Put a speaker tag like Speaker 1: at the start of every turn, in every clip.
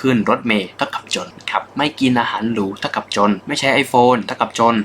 Speaker 1: ขึ้นรถเมล์เท่ากับจนครับไม่กินอาหารหรูเท่ากับจน ไม่ใช้ iPhone เท่ากับจน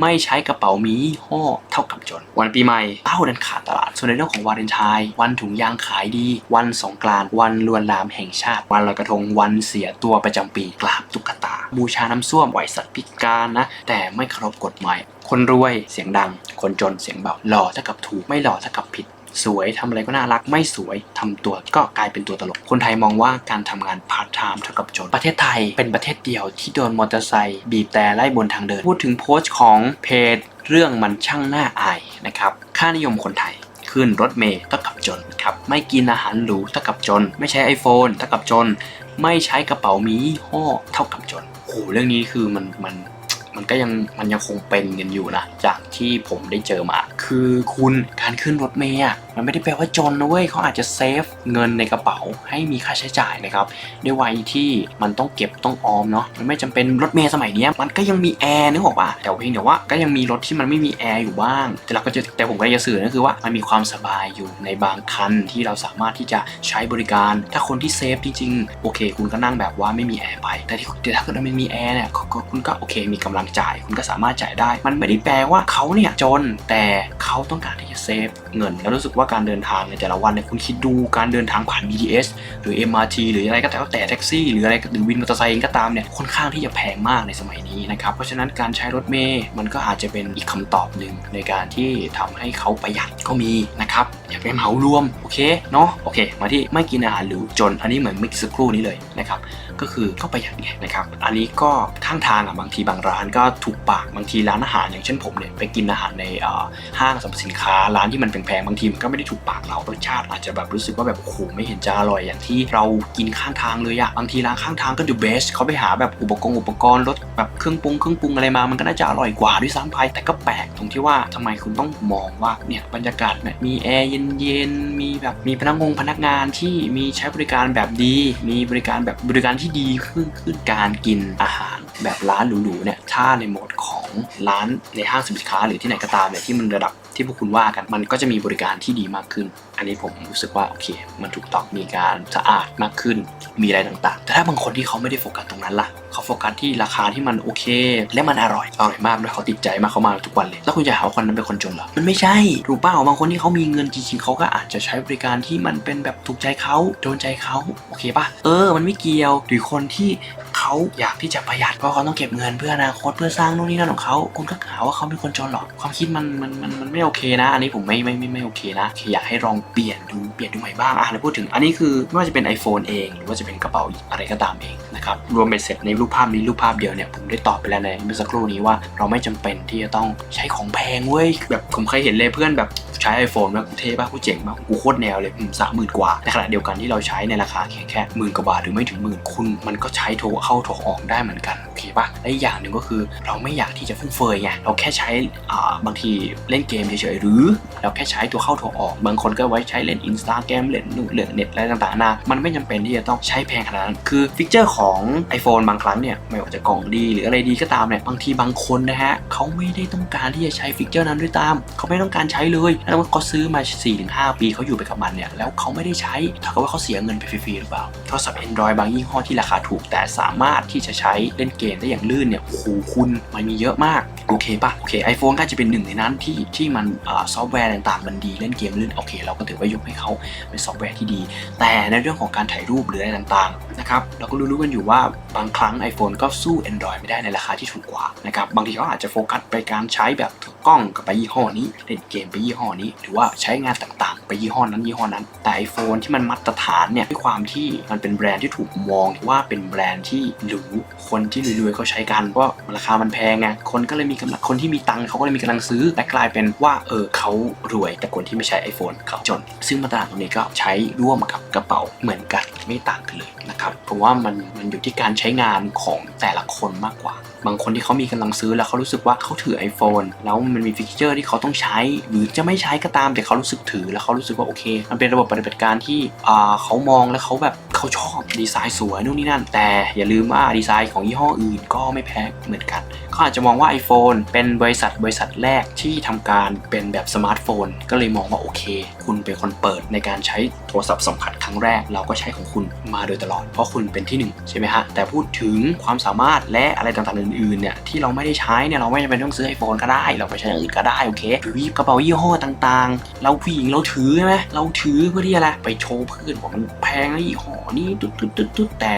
Speaker 1: ไม่ใช้กระเป๋ามียี่ห้อเท่ากับจน วันปีใหม่เต้าดันขาดตลาด ส่วนในเรื่องของวาเลนไทน์วันถุงยางขายดี วันสงกรานต์วันลวนลามแห่งชาติ วันลอยกระทงวันเสียตัวประจำปีกราบตุ๊กตา บูชาน้ำส้วมไหวสัตว์พิการนะ แต่ไม่เคารพกฎหมายคนรวยเสียงดัง คนจนเสียงเบาหล่อเท่ากับถูกไม่หล่อเท่ากับผิด สวยทำอะไรก็น่ารักไม่สวยทำตัวก็กลายเป็นตัวตลก คนไทยมองว่าการทำงานพาร์ทไทม์เท่ากับจน ประเทศไทยเป็นประเทศเดียวที่โดนมอเตอร์ไซค์บีบแต่ไล่บนทางเดิน พูดถึงโพสต์ของเพจเรื่องมันช่างน่าอายนะครับค่านิยมคนไทยขึ้นรถเมล์เท่ากับจนครับไม่กินอาหารหรูเท่ากับจน ไม่ใช้ iPhone เท่ากับจน ไม่ใช้กระเป๋ามียี่ห้อเท่ากับจนโอ้โหเรื่องนี้คือมันมัน มันก็ยังมันยังคงเป็นกันอยู่นะ จากที่ผมได้เจอมา คือคุณการขึ้นรถเมย์มันไม่ได้แปลว่าจนนะเว้ยเขาอาจจะเซฟเงินในกระเป๋าให้มีค่าใช้จ่ายนะครับด้วยวัยที่มันต้องเก็บต้องออมเนาะมันไม่จำเป็นรถเมย์สมัยนี้มันก็ยังมีแอร์นึกออกปะแต่เพียงแต่ว่าก็ยังมีรถที่มันไม่มีแอร์อยู่บ้าง แต่เราก็จะแต่ผมก็จะสื่อก็คือว่ามันมีความสบายอยู่ในบางคันที่เราสามารถที่จะใช้บริการ ถ้าคนที่เซฟจริงๆโอเค คุณก็นั่งแบบว่าไม่มีแอร์ไปแต่ที่แต่ถ้าเกิดมันมีแอร์เนี่ยคุณก็โอเคมีกำลังจ่ายคุณก็สามารถจ่ายได้ มันไม่ได้แปลว่าเขาเนี่ยจนแต่เขาต้องการที่จะเซฟเงิน แล้วรู้สึกว่าการเดินทางในแต่ละวันเนี่ยคุณคิดดูการเดินทางผ่าน BTS หรือ MRT หรืออะไรก็แล้วแต่แท็กซี่ หรืออะไรหรือวินมอเตอร์ไซค์เองก็ตามเนี่ยค่อนข้างที่จะแพงมากในสมัยนี้นะครับเพราะฉะนั้นการใช้รถเมย์มันก็อาจจะเป็นอีกคำตอบหนึ่งในการที่ทำให้เขาประหยัดก็มีนะครับอย่าไปเหมารวมโอเคเนาะโอเค มาที่ไม่กินอาหารหรือจนอันนี้เหมือนมิกซ์ครู่นี้เลยนะครับก็คือก็ประหยัดไงนะครับอันนี้ก็ข้างทางอะบางทีบางร้านก็ถูกปากบางทีร้านอาหารอย่างเช่นผมเนี่ยไปกินอาหารในห้างสรรพสินค้าร้านที่มันแพงๆบางทีมันก็ไม่ได้ถูกปากเรารสชาติอาจจะแบบรู้สึกว่าแบบโอ้โหไม่เห็นจะอร่อยอย่างที่เรากินข้างทางเลยอะบางทีร้านข้างทางก็ดูเบสเขาไปหาแบบอุปกรณ์อุปกรณ์รสแบบเครื่องปรุงเครื่องปรุงอะไรมามันก็น่าจะอร่อยกว่าด้วยซ้ำไปแต่ก็แปลกตรงที่ว่าทำไมคุณต้องมองว่าเนี่ยบรรยากาศแบบมีแอร์เย็นๆมีแบบมีพนักงงพนักงานที่มีใช้บริการแบบดี มีบริการแบบบริการที่ดีขึ้นขึ้นการกินอาหาร แบบร้านหรูๆเนี่ยถ้าในโหมดของร้านในห้างสินค้า หรือที่ไหนก็ตามเนี่ยที่มันระดับที่พวกคุณว่ากันมันก็จะมีบริการที่ดีมากขึ้น อันนี้ผมรู้สึกว่าโอเค มันถูกต้องมีการสะอาดมากขึ้น มีอะไรต่างๆ แต่ถ้าบางคนที่เขาไม่ได้โฟกัสตรงนั้นล่ะ เขาโฟกัสที่ราคาที่มันโอเค และมันอร่อย อร่อยมากด้วยเขาติดใจมากเขามาทุกวันเลย แล้วคุณจะหาว่าคนนั้นเป็นคนจนเหรอ มันไม่ใช่ถูกเปล่าบางคนที่เขามีเงินจริงๆเขาก็อาจจะใช้บริการที่มันเป็นแบบถูกใจเขาโดนใจเขาโอเคป่ะเออ มันไม่เกี่ยว หรือคนที่เขาอยากที่จะประหยัดเพราะเขาต้องเก็บเงินเพื่ออนาคตเพื่อสร้างนู่นนี่นั่นของเขาคุณก็หาว่าเขาเป็นคนจนเหรอความคิดมันมันมันมันไม่โอเคนะ อันนี้ผมไม่ไม่ไม่ไม่โอเคนะอยากให้ลองเปลี่ยนดูเปลี่ยนดูใหม่บ้างอะแล้วพูดถึงอันนี้คือไม่ว่าจะเป็น iPhone เอง หรือว่าจะเป็นกระเป๋าอะไรก็ตามเองนะครับรวมเป็นเสร็จในรูปภาพนี้รูปภาพเดียวเนี่ยผมได้ตอบไปแล้วในเมื่อสักครู่นี้ว่าเราไม่จำเป็นที่จะต้องใช้ของแพงเว้ยแบบผมเคยเห็นเลยเพื่อนแบบใช้ iPhone แบบกูเท่ป่ะกูเจ๋งป่ะกูโคตรแนวเลยสามหมื่นกว่าในขณะเดียวกันที่เราใช้ในราคาแค่แค่หมื่นกว่าบาทหรือไม่ถึงหมื่นคุณมันก็ใช้โทรเข้าโทรออกได้เหมือนกันโอเคป่ะและอีกอย่างหนึ่งก็คือเราไม่อยากที่จะฟุ่มเฟือยไงเราแค่ใช้อ่าบางทีเล่นเกมเฉยๆหรือ เราแค่ใช้ตัวเข้าโทรออก บางคนก็ไว้ใช้เล่นอินสตาแกรมเล่นนู่นเล่นเน็ตอะไรต่างๆนานามันไม่จำเป็นที่จะต้องใช้แพงขนาดนั้น คือฟิกเจอร์ของ iPhone บางครั้งเนี่ย ไม่ว่าจะกล่องดีหรืออะไรดีก็ตามเนี่ย บางทีบางคนนะฮะเขาไม่ได้ต้องการที่จะใช้ฟิกเจอร์นั้นด้วยตาม เขาไม่ต้องการใช้เลย แล้วเขาซื้อมา 4-5 ปีเขาอยู่ไปกับมันเนี่ย แล้วเขาไม่ได้ใช้เท่ากับว่าเขาเสียเงินไปฟรีๆหรือเปล่าโทรศัพท์ Android บางยี่ห้อที่ราคาถูกแต่สามารถที่จะใช้เล่นเกมได้อย่างลื่นเนี่ยโอ้โหคุณมันมีเยอะมาก โอเคป่ะโอเค iPhone ก็จะเป็นหนึ่งในนั้นที่ที่มันซอฟต์แวร์ต่างๆ มันดีเล่นเกมลื่นโอเค เราก็ถือว่ายกให้เขาเป็นซอฟต์แวร์ที่ดี แต่ในเรื่องของการถ่ายรูปหรืออะไรต่างๆนะครับเราก็รู้ๆกันอยู่ว่าบางครั้ง iPhone ก็สู้ Android ไม่ได้ในราคาที่ถูกกว่านะครับบางทีเขาอาจจะโฟกัสไปการใช้แบบกล้องกับไปยี่ห้อนี้เล่นเกมไปยี่ห้อนี้ หรือว่าใช้งานต่างๆ ไปยี่ห้อนั้นยี่ห้อนั้น แต่ iPhone ที่มันมาตรฐานเนี่ยด้วยความที่มันเป็นแบรนด์ที่ถูกมองว่าเป็นแบรนด์ที่หรูคนที่รวยๆเขาใช้กันเพราะราคามันแพงไงคนก็เลยมีกำลังคนที่มีตังค์เขาก็เลยมีกำลังซื้อและกลายเป็นว่าเออเขารวย แต่คนที่ไม่ใช้ iPhone เขาจน ซึ่งมาตรฐานตรงนี้ก็ใช้ร่วมกับกระเป๋าเหมือนกันไม่ต่างกันเลยนะครับเพราะว่ามันมันอยู่ที่การใช้งานของแต่ละคนมากกว่า บางคนที่เขามีกำลังซื้อแล้วเขารู้สึกว่าเขาถือ iPhone แล้วมันมีฟีเจอร์ที่เขาต้องใช้ หรือจะไม่ใช้ก็ตามแต่เขารู้สึกถือแล้วเขารู้สึกว่าโอเค มันเป็นระบบปฏิบัติการที่อ่าเขามองแล้วเขาแบบเขาชอบดีไซน์สวยนู่นนี่นั่น แต่อย่าลืมว่าดีไซน์ของยี่ห้ออื่นก็ไม่แพ้เหมือนกันเขาอาจจะมองว่า iPhone เป็นบริษัทบริษัทแรกที่ทำการเป็นแบบสมาร์ทโฟน ก็เลยมองว่าโอเค คุณเป็นคนเปิดในการใช้โทรศัพท์สัมผัสครั้งแรก เราก็ใช้ของคุณมาโดยตลอด เพราะคุณเป็นที่หนึ่งใช่ไหมฮะแต่พูดถึงความสามารถและอะไรต่างๆอื่นๆเนี่ยที่เราไม่ได้ใช้เนี่ยเราไม่จำเป็นต้องซื้อ iPhone ก็ได้ เราไปใช้อย่างอื่นก็ได้โอเคหรือกระเป๋ายี่ห้อต่างๆ เราผู้หญิงเราถือใช่ไหมเราถือเพื่อที่อะไรไปโชว์เพื่อนว่ามันแพงนะยี่ห้อนี้ตุ๊ดตุ๊ดตุ๊ดแต่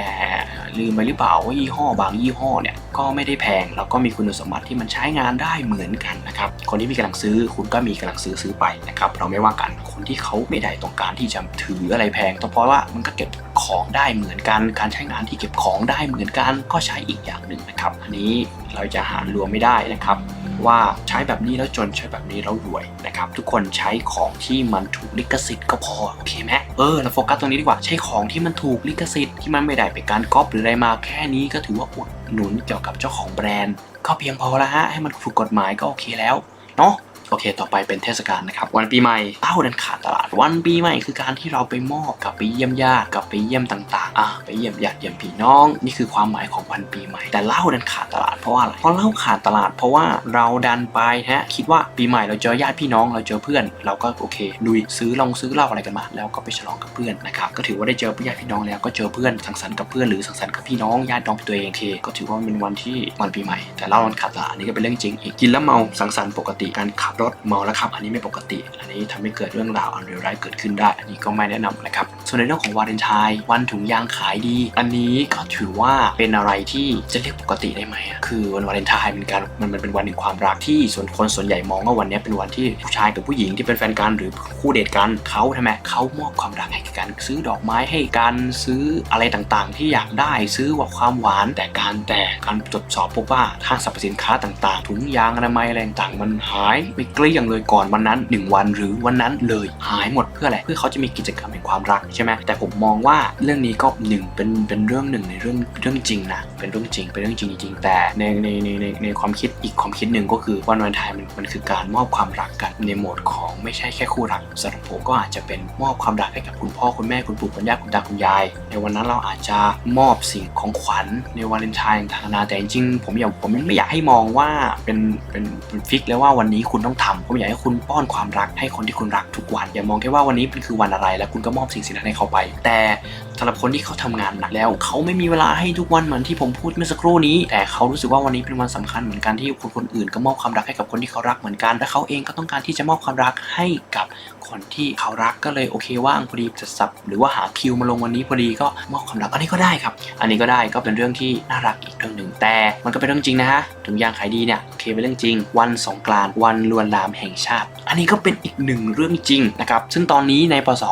Speaker 1: ลืมไปหรือเปล่าว่ายี่ห้อบางยี่ห้อเนี่ยก็ไม่ได้แพงแล้วก็มีคุณสมบัติที่มันใช้งานได้เหมือนกันนะครับคนที่มีกำลังซื้อคุณก็มีกำลังซื้อซื้อไปนะครับเราไม่ว่ากันคนที่เขาไม่ได้ต้องการที่จะถืออะไรแพงต้องเพราะว่ามันก็เก็บของได้เหมือนกัน การใช้งานที่เก็บของได้เหมือนกันก็ใช้อีกอย่างหนึ่งนะครับอันนี้เราจะหารรวมไม่ได้นะครับ ว่าใช้แบบนี้แล้วจนใช้แบบนี้แล้วรวยนะครับทุกคนใช้ของที่มันถูกลิขสิทธิ์ก็พอโอเคไหมเออเราโฟกัสตรงนี้ดีกว่าใช้ของที่มันถูกลิขสิทธิ์ที่มันไม่ได้ไปการก๊อปหรืออะไรมาแค่นี้ก็ถือว่าอุดหนุนเกี่ยวกับเจ้าของแบรนด์ ก็เพียงพอละฮะให้มันถูกกฎหมายก็โอเคแล้วเนาะ โอเค ต่อไปเป็นเทศกาลนะครับ วันปีใหม่เต้าดินขาดตลาด วันปีใหม่คือการที่เราไปมอบกับไปเยี่ยมญาติกับไปเยี่ยมต่างๆ อะไปเยี่ยมญาติเยี่ยมพี่น้อง นี่คือความหมายของวันปีใหม่ แต่เหล้าดินขาดตลาดเพราะว่าอะไรเพราะเหล้าขาดตลาด เพราะว่าเราดันไปฮะคิดว่าปีใหม่เราเจอญาติพี่น้องเราเจอเพื่อน เราก็โอเคลุยซื้อลองซื้อเหล้าอะไรกันมา แล้วก็ไปฉลองกับเพื่อนนะครับก็ถือว่าได้เจอญาติพี่น้องแล้วก็เจอเพื่อนสังสรรค์กับเพื่อนหรือสังสรรค์กับพี่น้องญาติน้องตัวเองเคก็ถือว่าเป็นวันที่วันปีใหม่ แต่เหล้ามันขาดตลาดอันนี้ก็เป็นเรื่องจริงอีกกินแล้วเมาสังสรรค์ปกติการขับรถเมาแล้วขับอันนี้ไม่ปกติ อันนี้ทำให้เกิดเรื่องราวอันเลวร้ายเกิดขึ้นได้ อันนี้ก็ไม่แนะนำนะครับ ส่วนในเรื่องของวาเลนไทน์วันถุงยางขายดี อันนี้ก็ถือว่าเป็นอะไรที่จะเรียกปกติได้ไหมคือวันวาเลนไทน์เป็นการมันมันเป็นวันแห่งความรักที่ส่วนคนส่วนใหญ่มองว่าวันนี้เป็นวันที่ผู้ชายกับผู้หญิงที่เป็นแฟนกันหรือคู่เดทกันเขาทำไมเขามอบความรักให้กัน ซื้อดอกไม้ให้กันซื้ออะไรต่างๆ ที่อยากได้ซื้อว่าความหวานแต่การแต่การตรวจสอบพบว่าห้างสรรพสินค้าต่างๆ ถุงยางอนามัยอะไรต่างๆมันหายไปเกลี้ยงเลยก่อนวันนั้น 1 วันหรือวันนั้นเลยหายหมดเพื่ออะไรเพื่อเขาจะมีกิจกรรมแห่งความรักใช่ไหมแต่ผมมองว่าเรื่องนี้ก็หนึ่งเป็นเป็นเรื่องหนึ่งในเรื่องเรื่องจริงนะ เป็นเรื่องจริง เป็นเรื่องจริงจริงแต่ในในในในในความคิดอีกความคิดหนึ่งก็คือวันวาเลนไทน์มันมันคือการมอบความรักกันในโหมดของไม่ใช่แค่คู่รักสำหรับผมก็อาจจะเป็นมอบความรักให้กับคุณพ่อคุณแม่คุณปู่คุณย่าคุณตาคุณยาย ในวันนั้นเราอาจจะมอบสิ่งของขวัญในวาเลนไทน์ต่างนานาแต่จริงๆผมอยากผมไม่อยากให้มองว่าเป็นเป็นเป็นฟิกแล้วว่าวันนี้คุณต้องทำผมอยากให้คุณป้อนความรักให้คนที่คุณรักทุกวัน อย่ามองแค่ว่าวันนี้เป็นคือวันอะไร แล้วคุณก็มอบสิ่งสิ่งนั้นให้เขาไป แต่สำหรับคนที่เขาทำงานหนักแล้ว เขาไม่มีเวลาให้ทุกวันเหมือนที่ผมพูดเมื่อสักครู่นี้ แต่เขารู้สึกว่าวันนี้เป็นวันสำคัญเหมือนกันที่คนคนอื่นก็มอบความรักให้กับคนที่เขารักเหมือนกัน และเขาเองก็ต้องการที่จะมอบความรักให้กับคนที่เขารักก็เลยโอเคว่างพอดีจะสับหรือว่าหาคิวมาลงวันนี้พอดีก็มอบความรักอันนี้ก็ได้ครับ อันนี้ก็ได้ก็เป็นเรื่องที่น่ารักอีกเรื่องหนึ่ง แต่มันก็เป็นเรื่องจริงนะฮะถุงยางขายดีเนี่ยโอเคเป็นเรื่องจริง วันสงกรานต์วันลวนลามแห่งชาติ อันนี้ก็เป็นอีกหนึ่งเรื่องจริงนะครับซึ่งตอนนี้ในปส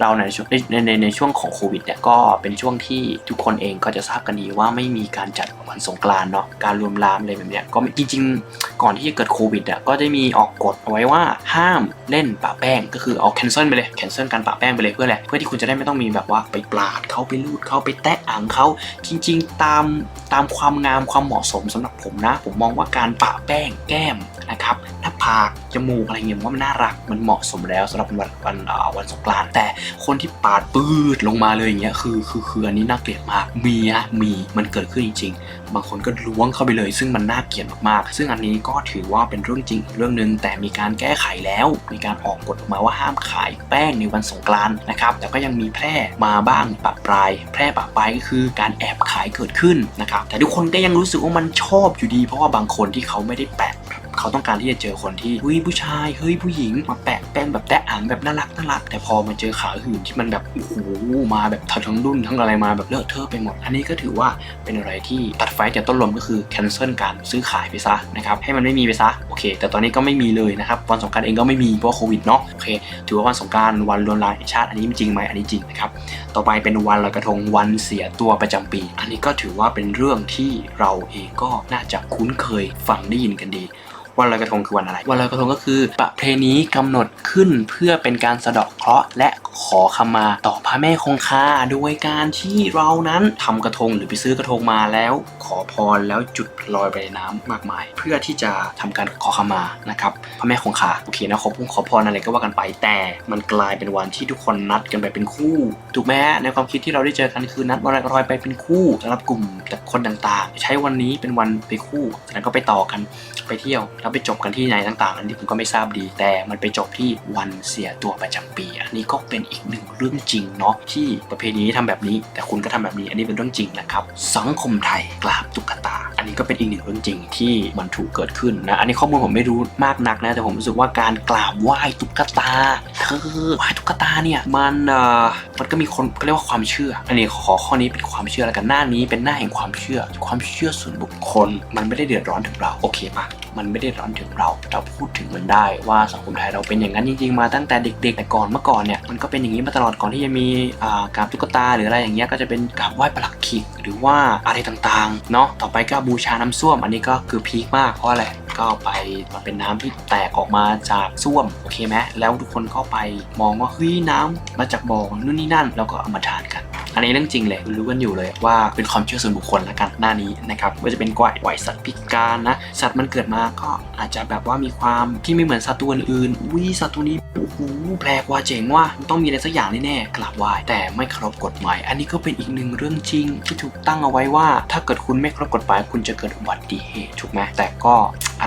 Speaker 1: เราในช่วงในในในช่วงของโควิดเนี่ยก็เป็นช่วงที่ทุกคนเองก็จะทราบกันดีว่าไม่มีการจัดวันสงกรานต์เนาะการรวมลามอะไรแบบเนี้ยก็จริงๆ ก่อนที่จะเกิดโควิดอะก็ได้มีออกกฎเอาไว้ว่าห้ามเล่นปะแป้งก็คือเอา cancel ไปเลย cancel การปะแป้งไปเลยเพื่ออะไรเพื่อที่คุณจะได้ไม่ต้องมีแบบว่าไปปาดเขาไปลูดเขาไปแตะอ่างเขาจริง ๆ ตามตามความงามความเหมาะสมสำหรับผมนะ ผมมองว่าการปะแป้งแก้มนะครับ หน้ากจมูกอะไรเงี้ยมว่ามันน่ารักมันเหมาะสมแล้วสำหรับวันวันวันสงกรานต์แต่คนที่ปาดปืดลงมาเลยอย่างเงี้ยคือคือคืออันนี้น่าเกลียดมากมีฮะมีมันเกิดขึ้นจริง ๆ บางคนก็ล้วงเข้าไปเลย ซึ่งมันน่าเกลียดมากๆ ซึ่งอันนี้ก็ถือว่าเป็นเรื่องจริงเรื่องหนึ่งแต่มีการแก้ไขแล้วมีการออกกฎออกมาว่าห้ามขายแป้งในวันสงกรานต์นะครับแต่ก็ยังมีแพร่มาบ้างปะปลาย แพร่ปะปลายก็คือการแอบขายเกิดขึ้นนะครับแต่ทุกคนก็ยังรู้สึกว่ามันชอบอยู่ดี เพราะว่าบางคนที่เขาไม่ได้แปะ เขาต้องการที่จะเจอคนที่เฮ้ยผู้ชายเฮ้ยผู้หญิงมาแปะแป้งแบบแตะอ่างแบบน่ารักน่ารัก แต่พอมาเจอขาหื่นที่มันแบบโอ้โหมาแบบทั้งรุ่นทั้งอะไรมาแบบเลอะเทอะไปหมด อันนี้ก็ถือว่าเป็นอะไรที่ตัดไฟแต่ต้นลมก็คือ cancel การซื้อขายไปซะนะครับให้มันไม่มีไปซะโอเค แต่ตอนนี้ก็ไม่มีเลยนะครับวันสงการเองก็ไม่มีเพราะโควิดเนาะโอเค ถือว่าวันสงการวันรวนลามแห่งชาติอันนี้จริงไหมอันนี้จริงนะครับต่อไปเป็นวันลอยกระทงวันเสียตัวประจำปี อันนี้ก็ถือว่าเป็นเรื่องที่เราเองก็น่าจะคุ้นเคยฟังได้ยินกันดี วันลอยกระทงคือวันอะไร วันลอยกระทงก็คือ ประเพณีกำหนดขึ้นเพื่อเป็นการสะเดาะเคราะห์และขอขมาต่อพระแม่คงคาโดยการที่เรานั้นทำกระทงหรือไปซื้อกระทงมาแล้ว ขอพรแล้วจุดลอยไปในน้ำมากมาย เพื่อที่จะทำการขอขมานะครับพระแม่คงคาโอเคนะขอพุ่งขอพรอะไรก็ว่ากันไปแต่มันกลายเป็นวันที่ทุกคนนัดกันไปเป็นคู่ถูกไหมในความคิดที่เราได้เจอกันคือนัดวันลอยไปเป็นคู่สำหรับกลุ่มแต่คนต่างๆ ใช้วันนี้เป็นวันไปคู่จากนั้นก็ไปต่อกันไปเที่ยวแล้วไปจบกันที่ไหนต่างๆ อันนี้ผมก็ไม่ทราบดี แต่มันไปจบที่วันเสียตัวประจำปี อันนี้ก็เป็นอีกหนึ่งเรื่องจริงเนาะที่ประเพณีทำแบบนี้ แต่คุณก็ทำแบบนี้ อันนี้เป็นเรื่องจริงนะครับ สังคมไทยกราบตุ๊กตา อันนี้ก็เป็นอีกหนึ่งเรื่องจริงที่มันถูกเกิดขึ้นนะ อันนี้ข้อมูลผมไม่รู้มากนักนะ แต่ผมรู้สึกว่าการกราบไหว้ตุ๊กตาคือไหว้ตุ๊กตาเนี่ยมันเอ่อมันก็มีคนเขาเรียกว่าความเชื่อ อันนี้ขอข้อนี้เป็นความเชื่อแล้วกันหน้านี้เป็นหน้าแห่งความเชื่อ ความเชื่อส่วนบุคคลมันไม่ได้เดือดร้อนถึงเราโอเคปะมันไม่ได้ร้อนถึงเรา เราพูดถึงมันได้ว่าสังคมไทยเราเป็นอย่างนั้นจริงๆมาตั้งแต่เด็กๆแต่ก่อนเมื่อก่อนเนี่ยมันก็เป็นอย่างนี้มาตลอดก่อนที่จะมีอ่ารตุ๊กตาหรืออะไรอย่างเงี้ยก็จะเป็นกราบไหว้ประหลักขิกหรือว่าอะไรต่างๆเนาะต่อไปก็บูชาน้ำส้วม อันนี้ก็คือพีคมากเพราะอะไรก็ไปมาเป็นน้ำที่แตกออกมาจากส้วมโอเคไหมแล้วทุกคนก็ไปมองว่าเฮ้ยน้ำมาจากบ่อนู่นนี่นั่น แล้วก็เอามาทานกัน อันนี้เรื่องจริงเลยรู้กันอยู่เลยว่าเป็นความเชื่อส่วนบุคคลละกันหน้านี้นะครับว่าจะเป็นกวายไหวสัตว์พิการนะ สัตว์มันเกิดมาก็อาจจะแบบว่ามีความที่ไม่เหมือนสัตว์ตัวอื่นๆวิสัตว์ตัวนี้โอ้โหแปลกว่าเจ๋งว่ามันต้องมีอะไรสักอย่างแน่ๆกราบไหว้แต่ไม่เคารพกฎหมาย อันนี้ก็เป็นอีกหนึ่งเรื่องจริงที่ถูกตั้งเอาไว้ว่า ถ้าเกิดคุณไม่เคารพกฎหมายคุณจะเกิดอุบัติเหตุถูกไหมแต่ก็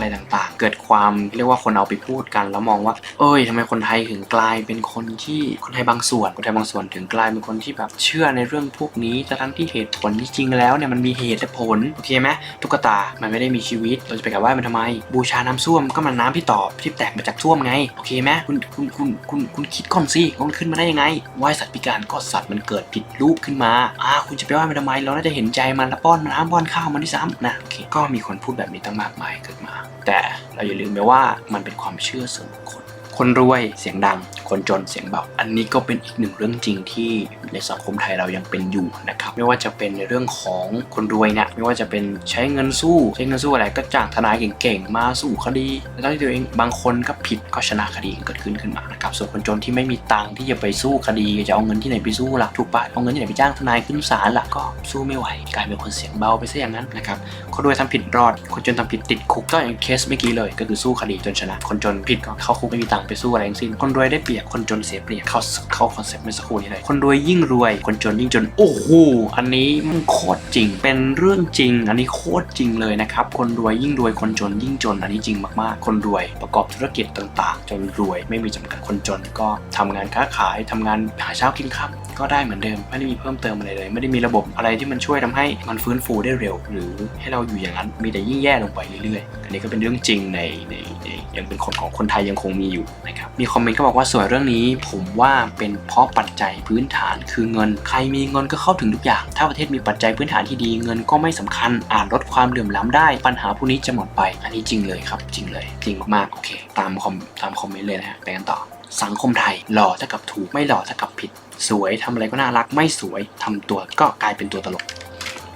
Speaker 1: อะไรต่างๆ เกิดความเรียกว่าคนเอาไปพูดกัน แล้วมองว่า เอ้ยทำไมคนไทยถึงกลายเป็นคนที่คนไทยบางส่วนคนไทยบางส่วนถึงกลายเป็นคนที่แบบเชื่อในเรื่องพวกนี้ทั้งที่เหตุผลจริงๆแล้วเนี่ยมันมีเหตุและผลโอเคไหมตุ๊กตามันไม่ได้มีชีวิตเราจะไปกราบไหว้มันทำไม บูชาน้ำส้วมก็มันน้ำที่ตอบที่แตกมาจากส้วมไงโอเคไหมคุณคุณคุณคุณคุณคิดก่อนสิมันขึ้นมาได้ยังไงไหว้สัตว์พิการก็สัตว์มันเกิดผิดรูปขึ้นมาอ่าคุณจะไปไหว้มันทำไมเราน่าจะเห็นใจมันแล้วป้อนน้ำป้อนข้าวมันที่ซ้ำนะโอเคก็มีคนพูดแบบนี้ตั้งมากมายเกิดมาแต่เราอย่าลืมไปว่ามันเป็นความเชื่อส่วนบุคคลคนรวยเสียงดัง คนจนเสียงเบา อันนี้ก็เป็นอีกหนึ่งเรื่องจริงที่ในสังคมไทยเรายังเป็นอยู่นะครับ ไม่ว่าจะเป็นในเรื่องของคนรวยเนี่ย ไม่ว่าจะเป็นใช้เงินสู้ ใช้เงินสู้อะไรก็จ้างทนายเก่งๆ มาสู้คดี แล้วที่ตัวเองบางคนก็ผิดก็ชนะคดีเกิดขึ้นขึ้นมานะครับ ส่วนคนจนที่ไม่มีตังค์ที่จะไปสู้คดี จะเอาเงินที่ไหนไปสู้ล่ะ ถูกปะเอาเงินที่ไหนไปจ้างทนายขึ้นศาลล่ะ ก็สู้ไม่ไหว กลายเป็นคนเสียงเบาไปซะอย่างนั้นนะครับ คนรวยทำผิดรอด คนจนทำผิดติดคุกก็อย่างเคสเมื่อกี้เลย ก็คือสู้คดีจนชนะ คนจนผิดก็เข้าคุกไม่มีตังค์ไปสู้อะไรทั้งสิ้น คนรวยได้เปรียบคนจนเสียเปรียบเข้าเข้าคอนเซ็ปต์เมื่อสักครู่นี้เลย คนรวยยิ่งรวย คนจนยิ่งจน โอ้โห อันนี้มันโคตรจริง เป็นเรื่องจริง อันนี้โคตรจริงเลยนะครับ คนรวยยิ่งรวย คนจนยิ่งจน อันนี้จริงมากๆ คนรวยประกอบธุรกิจต่างๆ จนรวยไม่มีจำกัด คนจนก็ทำงานค้าขายทำงานหาเช้ากินค่ำก็ได้เหมือนเดิม ไม่ได้มีเพิ่มเติมอะไรเลย ไม่ได้มีระบบอะไรที่มันช่วยทำให้มันฟื้นฟูได้เร็ว หรือให้เราอยู่อย่างนั้น มีแต่ยิ่งแย่ลงไปเรื่อยๆ อันนี้ก็เป็นเรื่องจริงในในในยังเป็นคนของคนไทยยังคงมีอยู่นะครับ มีคอมเมนต์ก็บอกว่าส่วนเรื่องนี้ผมว่าเป็นเพราะปัจจัยพื้นฐานคือเงิน ใครมีเงินก็เข้าถึงทุกอย่าง ถ้าประเทศมีปัจจัยพื้นฐานที่ดีเงินก็ไม่สำคัญ อาจลดความเหลื่อมล้ำได้ ปัญหาพวกนี้จะหมดไป อันนี้จริงเลยครับ จริงเลย จริงมากๆ โอเค ตามคอมตามคอมเมนต์เลยนะฮะ ไปกันต่อ สังคมไทยหล่อเท่ากับถูก ไม่หล่อเท่ากับผิด สวยทำอะไรก็น่ารัก ไม่สวยทำตัวก็กลายเป็นตัวตลก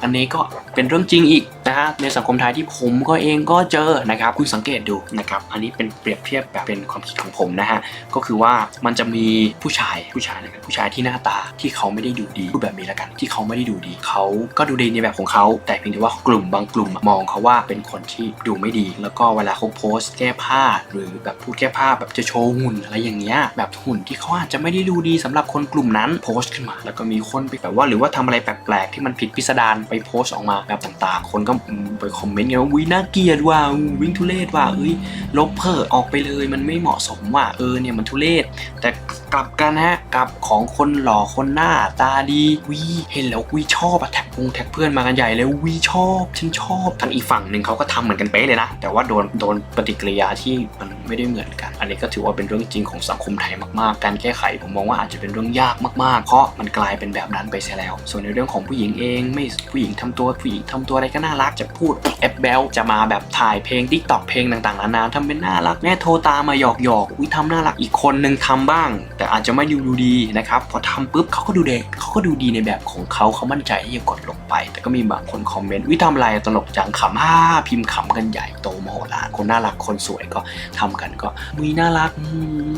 Speaker 1: อันนี้ก็เป็นเรื่องจริงอีกนะฮะในสังคมไทยที่ผมก็เองก็เจอนะครับคุณสังเกตดูนะครับอันนี้เป็นเปรียบเทียบแบบเป็นความคิดของผมนะฮะก็คือว่ามันจะมีผู้ชายผู้ชายนะครับผู้ชายที่หน้าตาที่เขาไม่ได้ดูดีพูดแบบนี้แล้วกันที่เขาไม่ได้ดูดีเขาก็ดูดีในแบบของเขา แต่เพียงแต่ว่ากลุ่มบางกลุ่มมองเขาว่าเป็นคนที่ดูไม่ดี แล้วก็เวลาเขาโพสต์แก้ผ้า หรือแบบพูดแก้ผ้าแบบจะโชว์หุ่นอะไรอย่างเงี้ยแบบหุ่นที่เขาอาจจะไม่ได้ดูดีสำหรับคนกลุ่มนั้นโพสต์ขึ้นมา แล้วก็มีคนไปแบบว่าหรือว่าทำอะไรแปลกๆที่มันผิดพิสดารไปโพสต์ออกมาแบบต่างๆ คนก็ไปคอมเมนต์กันว่าวิน่าเกลียดว่าวิ่งทุเรศว่าเอ้ยลบเพอออกไปเลยมันไม่เหมาะสมว่าเออเนี่ยมันทุเรศแต่กลับกันนะฮะกับของคนหล่อคนหน้าตาดีวีเห็นแล้ววีชอบอะแท็กพงแท็กเพื่อนมากันใหญ่เลยวีชอบฉันชอบทางอีกฝั่งหนึ่งเขาก็ทำเหมือนกันเป๊ะเลยนะ แต่ว่าโดนโดนปฏิกิริยาที่มันไม่ได้เหมือนกัน อันนี้ก็ถือว่าเป็นเรื่องจริงของสังคมไทยมากๆ การแก้ไขผมมองว่าอาจจะเป็นเรื่องยากมากๆ เพราะมันกลายเป็นแบบนั้นไปเสียแล้ว ส่วนในเรื่องของผู้หญิงเองไม่ผู้หญิงทำตัวผู้หญิงทำตัวอะไรก็น่ารักจะพูดแอปเบลจะมาแบบถ่ายเพลงทิกตอกเพลงต่างๆนานาทำเป็นน่ารักแม่โทรตามมาหยอกหยอกอุ้ยทำน่ารักอีกคนนึงทำบ้างแต่อาจจะไม่ดูดูดีนะครับ พอทำปุ๊บเขาก็ดูเด็กเขาก็ดูดีในแบบของเขาเขามั่นใจที่จะกดลงไป แต่ก็มีบางคนคอมเมนต์วิทำอะไรตลกจังขำฮ่าพิมพ์ขำกันใหญ่โตมโหฬารคนน่ารักคนสวยก็ทำกันก็มุยน่ารัก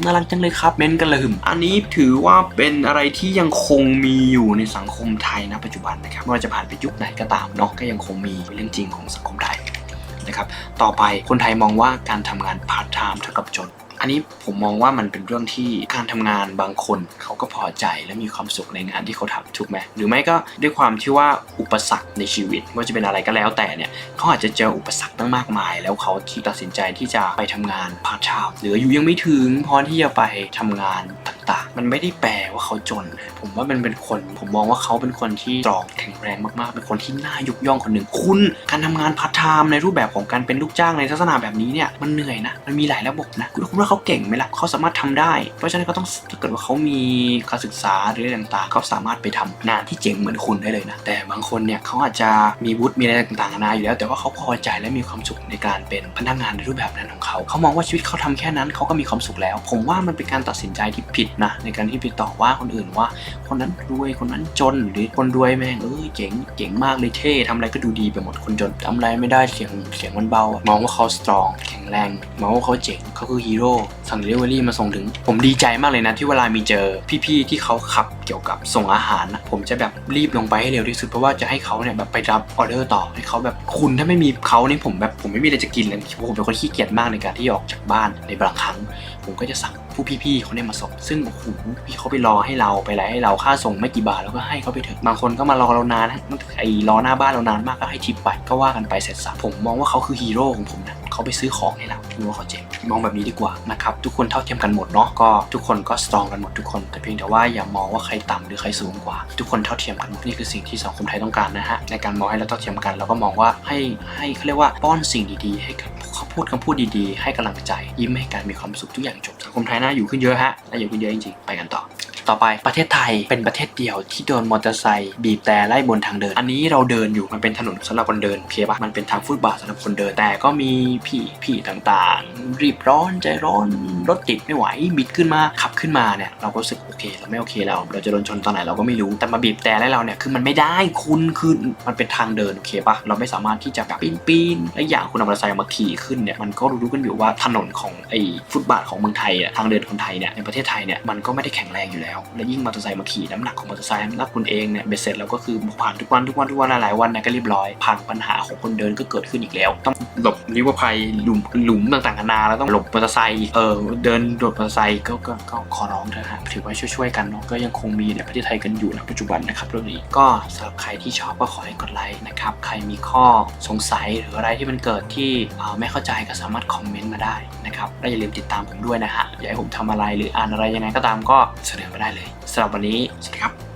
Speaker 1: น่ารักจังเลยครับเม้นกันเลยหึมอันนี้ถือว่าเป็นอะไรที่ยังคงมีอยู่ในสังคมไทยณปัจจุบันนะครับไม่ว่าจะผ่านไปยุคไหนก็ตามเนาะก็ยังคงมีเรื่องจริงของสังคมไทยนะครับต่อไปคนไทยมองว่าการทำงานพาร์ทไทม์เท่ากับจน อันนี้ผมมองว่ามันเป็นเรื่องที่การทำงานบางคนเขาก็พอใจและมีความสุขในงานที่เขาทำถูกไหมหรือไม่ก็ด้วยความที่ว่าอุปสรรคในชีวิตว่าจะเป็นอะไรก็แล้วแต่เนี่ยเขาอาจจะเจออุปสรรคตั้งมากมาย แล้วเขาที่ตัดสินใจที่จะไปทำงานพาร์ทไทม์หรืออายุยังไม่ถึงพอที่จะไปทำงานต่าง ๆมันไม่ได้แปลว่าเขาจนนะผมว่ามันเป็นคน ผมมองว่าเขาเป็นคนที่ตรองแข็งแรงมากๆ เป็นคนที่น่ายกย่องคนหนึ่ง คุณ การทำงานพาร์ทไทม์ในรูปแบบของการเป็นลูกจ้างในลักษณะแบบนี้เนี่ย มันเหนื่อยนะ มันมีหลายระบบนะ คุณคุณว่าเขาเก่งไหมล่ะ เขาสามารถทำได้ เพราะฉะนั้นก็ต้อง ถ้าเกิดว่าเขามีการศึกษาหรืออะไรต่างๆ เขาสามารถไปทำงานที่เจ๋งเหมือนคุณได้เลยนะ แต่บางคนเนี่ยเขาอาจจะมีวุฒิ มีอะไรต่างๆนานาอยู่แล้ว แต่ว่าเขาพอใจและมีความสุขในการเป็นพนักงานในรูปแบบนั้นของเขา เขามองว่าชีวิตเขาทำแค่นั้นเขาก็มีความสุขแล้ว ผมว่ามันเป็นการตัดสินใจที่ผิดนะในการที่ไปต่อว่าคนอื่นว่า คนนั้นรวยคนนั้นจนหรือคนรวยแม่งเออเจ๋งเจ๋งมากเลยเท่ทำอะไรก็ดูดีไปหมดคนจนทำอะไรไม่ได้เสียงเสียงมันเบามองว่าเขาสตรองแข็ง แรง มองว่าเขาเจ๋งเขาคือฮีโร่สั่งเดลิเวอรี่มาส่งถึง ผมดีใจมากเลยนะที่เวลามีเจอพี่ๆที่เขาขับเกี่ยวกับส่งอาหาร ผมจะแบบรีบลงไปให้เร็วที่สุดเพราะว่าจะให้เขาเนี่ยแบบไปรับออเดอร์ต่อให้เขาแบบคุณถ้าไม่มีเขานี่ผมแบบผมไม่มีอะไรจะกินเลยผมเป็นคนขี้เกียจมากในการที่ออกจากบ้านในบางครั้ง ผมก็จะสั่งผู้พี่ๆเขาเนี่ยมาส่งซึ่งโอ้โหพี่เขาไปรอให้เราไปอะไรให้เราค่าส่งไม่กี่บาทแล้วก็ให้เขาไปเถอะบางคนก็มารอเรานานนะไอ้รอหน้าบ้านเรานานมากก็ให้ทิปไปก็ว่ากันไปเสร็จสับผมมองว่าเขาคือฮีโร่ของผมนะ เขาไปซื้อของให้เราคิดว่าเขาเจ๋งมองแบบนี้ดีกว่านะครับทุกคนเท่าเทียมกันหมดเนาะก็ทุกคนก็สตรองกันหมดทุกคนแต่เพียงแต่ว่าอย่ามองว่าใครต่ำหรือใครสูงกว่า ทุกคนเท่าเทียมกันหมดนี่คือสิ่งที่สังคมไทยต้องการนะฮะในการมองให้เราเท่าเทียมกันเราก็มองว่าให้ให้เขาเรียกว่าป้อนสิ่งดีๆ ให้กับเขาพูดคำพูดดีๆ ให้กำลังใจ ยิ้มให้กันมีความสุขทุกอย่างจบสังคมไทยน่าอยู่ขึ้นเยอะฮะน่าอยู่ขึ้นเยอะจริงๆไปกันต่อ ต่อไปประเทศไทยเป็นประเทศเดียวที่โดนมอเตอร์ไซค์บีบแต่ไล่บนทางเดิน อันนี้เราเดินอยู่มันเป็นถนนสำหรับคนเดินโอเคปะมันเป็นทางฟุตบาทสำหรับคนเดินแต่ก็มีพี่พี่ต่างๆ รีบร้อนใจร้อนรถติดไม่ไหวบิดขึ้นมาขับขึ้นมาเนี่ยเราก็รู้สึกโอเคเราไม่โอเคแล้วเราจะโดนชนตอนไหนเราก็ไม่รู้แต่มาบีบแต่ไล่เราเนี่ยคือมันไม่ได้คุณคือมันเป็นทางเดินโอเคปะเราไม่สามารถที่จะแบบปีนปีนและอย่างคุณเอามอเตอร์ไซค์มาขี่ขึ้นเนี่ยมันก็รู้กันอยู่ว่าถนนของไอ้ฟุตบาทของเมืองไทยอะทางเดินคนไทยเนี่ยในประเทศไทยเนี่ยมันก็ไม่ได้แข็งแรงอยู่แล้วและยิ่งมอเตอร์ไซค์มาขี่น้ำหนักของมอเตอร์ไซค์น้ำหนักคุณเองเนี่ยเบ็ดเสร็จแล้วก็คือผ่านทุกวันทุกวันทุกวันหลายวันนี่ยก็เรียบร้อยผ่านปัญหาของคนเดินก็เกิดขึ้นอีกแล้ว ต้องหลบนิวภัยหลุมหลุมต่างๆนานาแล้วต้องหลบมอเตอร์ไซค์เออเดินโดดมอเตอร์ไซค์ก็ก็ก็ขอร้องเถอะฮะถือว่าช่วยๆกันเนาะก็ยังคงมีในประเทศไทยกันอยู่ในปัจจุบันนะครับเรื่องนี้ก็สำหรับใครที่ชอบก็ขอให้กดไลค์นะครับใครมีข้อสงสัยหรืออะไรที่มันเกิดที่ไม่เข้าใจก็สามารถคอมเมนต์มาได้นะครับและอย่าลืมติดตามผมด้วยนะฮะอยากให้ผมทำอะไรหรืออ่านอะไรยังไงก็ตามก็เสนอมาได้เลยสำหรับวันนี้สวัสดีครับ